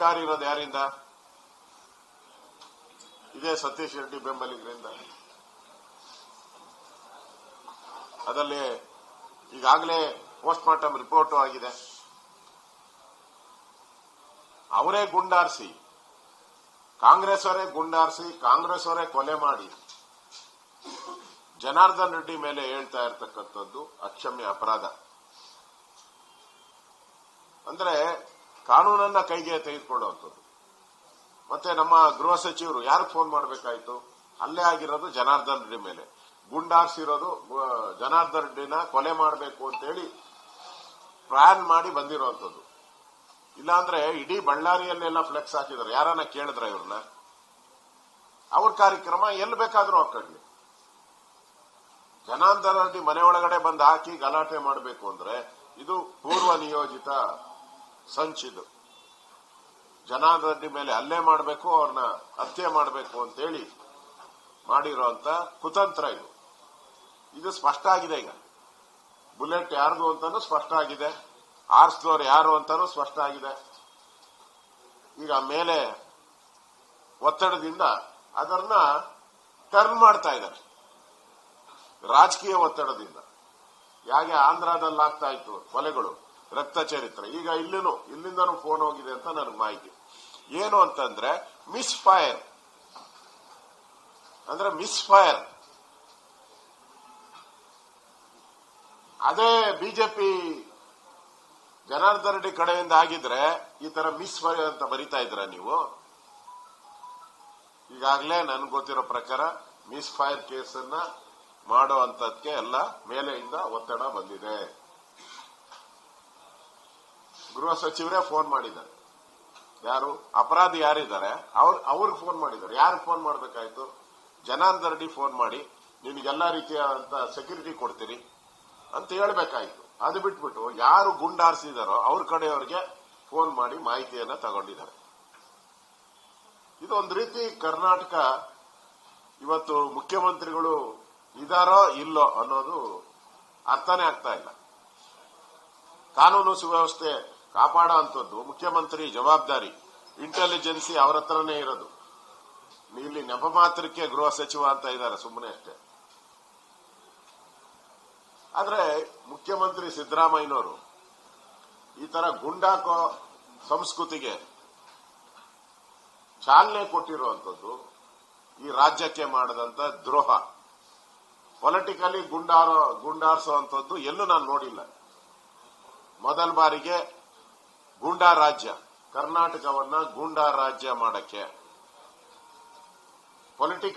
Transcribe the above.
ಗುಂಡಾರಿರೋದು ಯಾರಿಂದ? ಇದೇ ಸತೀಶ್ ರೆಡ್ಡಿ ಬೆಂಬಲಿಗರಿಂದ ಅದರಲ್ಲಿ ಈಗಾಗಲೇ ಪೋಸ್ಟ್ ಮಾರ್ಟಮ್ ರಿಪೋರ್ಟ್ ಆಗಿದೆ. ಅವರೇ ಗುಂಡಾರಿಸಿ, ಕಾಂಗ್ರೆಸ್ ಅವರೇ ಗುಂಡಾರಿಸಿ, ಕಾಂಗ್ರೆಸ್ ಅವರೇ ಕೊಲೆ ಮಾಡಿ. ಜನಾರ್ದನ್ ರೆಡ್ಡಿ ಮೇಲೆ ಹೇಳ್ತಾ ಇರತಕ್ಕಂಥದ್ದು ಅಕ್ಷಮ್ಯ ಅಪರಾಧ. ಅಂದ್ರೆ ಕಾನೂನನ್ನ ಕೈಗೆ ತೆಗೆದುಕೊಳ್ಳುವಂಥದ್ದು ಮತ್ತೆ ನಮ್ಮ ಗೃಹ ಸಚಿವರು ಯಾರು ಫೋನ್ ಮಾಡಬೇಕಾಯ್ತು? ಅಲ್ಲೇ ಆಗಿರೋದು ಜನಾರ್ದನ್ ರೆಡ್ಡಿ ಮೇಲೆ. ಗುಂಡಾರ್ಸಿರೋದು ಜನಾರ್ದನ್ ರೆಡ್ಡಿನ ಕೊಲೆ ಮಾಡಬೇಕು ಅಂತೇಳಿ ಪ್ಲಾನ್ ಮಾಡಿ ಬಂದಿರುವಂಥದ್ದು ಇಲ್ಲಾಂದ್ರೆ ಇಡೀ ಬಳ್ಳಾರಿಯಲ್ಲೆಲ್ಲ ಫ್ಲೆಕ್ಸ್ ಹಾಕಿದ್ರು ಯಾರನ್ನ ಕೇಳಿದ್ರ ಇವ್ರನ್ನ? ಅವ್ರ ಕಾರ್ಯಕ್ರಮ ಎಲ್ಲಿ ಬೇಕಾದ್ರೂ ಹಾಕೊಳ್ಳಿ ಜನಾರ್ದನ ರೆಡ್ಡಿ ಮನೆ ಒಳಗಡೆ ಬಂದು ಹಾಕಿ ಗಲಾಟೆ ಮಾಡಬೇಕು ಅಂದ್ರೆ ಇದು ಪೂರ್ವ ನಿಯೋಜಿತ ಸಂಚಿದು. ಜನಾರ್ದನ ಮೇಲೆ ಹಲ್ಲೆ ಮಾಡಬೇಕು, ಅವ್ರನ್ನ ಹತ್ಯೆ ಮಾಡಬೇಕು ಅಂತೇಳಿ ಮಾಡಿರುವಂತ ಕುತಂತ್ರ ಇದು. ಇದು ಸ್ಪಷ್ಟ ಆಗಿದೆ ಈಗ. ಬುಲೆಟ್ ಯಾರ್ದು ಅಂತಾನು ಸ್ಪಷ್ಟ ಆಗಿದೆ. ಆರ್ಸ್ದವ್ರು ಯಾರು ಅಂತಾನು ಸ್ಪಷ್ಟ ಆಗಿದೆ. ಈಗ ಮೇಲೆ ಒತ್ತಡದಿಂದ ಅದನ್ನ ಟರ್ನ್ ಮಾಡ್ತಾ ಇದ್ದಾರೆ. ರಾಜಕೀಯ ಒತ್ತಡದಿಂದ. ಯಾಕೆ ಆಂಧ್ರದಲ್ಲಿ ಆಗ್ತಾ ಇತ್ತು ಕೊಲೆಗಳು? ರಕ್ತ ಚರಿತ್ರೆ ಈಗ ಇಲ್ಲಿನೂ, ಇಲ್ಲಿಂದನೂ ಫೋನ್ ಹೋಗಿದೆ ಅಂತ ನನಗೆ ಮಾಹಿತಿ. ಏನು ಅಂತಂದ್ರೆ ಮಿಸ್ ಫೈರ್ ಅಂದ್ರೆ ಮಿಸ್ ಫೈರ್ ಅದೇ ಬಿಜೆಪಿ ಜನಾರ್ದನ್ ರೆಡ್ಡಿ ಕಡೆಯಿಂದ ಆಗಿದ್ರೆ ಈ ತರ ಮಿಸ್ ಫೈರ್ ಅಂತ ಬರಿತಾ ಇದ್ರ ನೀವು? ಈಗಾಗಲೇ ನನ್ಗೆ ಗೊತ್ತಿರೋ ಪ್ರಕಾರ ಮಿಸ್ ಫೈರ್ ಕೇಸನ್ನ ಮಾಡೋ ಅಂತದಕ್ಕೆ ಎಲ್ಲ ಮೇಲೆಯಿಂದ ಒತ್ತಡ ಬಂದಿದೆ. ಗೃಹ ಸಚಿವರೇ ಫೋನ್ ಮಾಡಿದ್ದಾರೆ. ಯಾರು? ಅಪರಾಧಿ ಯಾರಿದ್ದಾರೆ? ಅವ್ರು ಅವ್ರಿಗೆ ಫೋನ್ ಮಾಡಿದ್ದಾರೆ. ಯಾರು ಫೋನ್ ಮಾಡಬೇಕಾಯ್ತು? ಜನಾರ್ದನ್ ರೆಡ್ಡಿ ಫೋನ್ ಮಾಡಿ, ನಿಮಗೆಲ್ಲ ರೀತಿಯಾದಂಥ ಸೆಕ್ಯೂರಿಟಿ ಕೊಡ್ತೀರಿ ಅಂತ ಹೇಳ್ಬೇಕಾಯ್ತು. ಅದು ಬಿಟ್ಬಿಟ್ಟು ಯಾರು ಗುಂಡಾರಿಸಿದಾರೋ ಅವ್ರ ಕಡೆಯವ್ರಿಗೆ ಫೋನ್ ಮಾಡಿ ಮಾಹಿತಿಯನ್ನ ತಗೊಂಡಿದ್ದಾರೆ. ಇದೊಂದು ರೀತಿ ಕರ್ನಾಟಕ ಇವತ್ತು ಮುಖ್ಯಮಂತ್ರಿಗಳು ಇದಾರೋ ಇಲ್ಲೋ ಅನ್ನೋದು ಅರ್ಥನೇ ಆಗ್ತಾ ಇಲ್ಲ. ಕಾನೂನು ಸುವ್ಯವಸ್ಥೆ ಕಾಪಾಡೋ ಮುಖ್ಯಮಂತ್ರಿ ಜವಾಬ್ದಾರಿ, ಇಂಟೆಲಿಜೆನ್ಸಿ ಅವರ ಹತ್ರನೇ ಇರೋದು. ಇಲ್ಲಿ ನೆಪ ಮಾತ್ರಕ್ಕೆ ಗೃಹ ಸಚಿವ ಅಂತ ಇದ್ದಾರೆ ಸುಮ್ಮನೆ ಅಷ್ಟೇ. ಆದ್ರೆ ಮುಖ್ಯಮಂತ್ರಿ ಸಿದ್ದರಾಮಯ್ಯನವರು ಈ ತರ ಗುಂಡಾಕೋ ಸಂಸ್ಕೃತಿಗೆ ಚಾಲನೆ ಕೊಟ್ಟಿರುವಂತದ್ದು ಈ ರಾಜ್ಯಕ್ಕೆ ಮಾಡದಂತ ದ್ರೋಹ. ಪೊಲಿಟಿಕಲಿ ಗುಂಡಾರೋ ಗುಂಡಾರಿಸುವಂತದ್ದು ಎಲ್ಲೂ ನಾನು ನೋಡಿಲ್ಲ. ಮೊದಲ ಬಾರಿಗೆ ಗೂಂಡಾ ರಾಜ್ಯ ಕರ್ನಾಟಕವನ್ನ ಗೂಂಡಾ ರಾಜ್ಯ ಮಾಡಕ್ಕೆ. ಪೊಲಿಟಿಕಲ್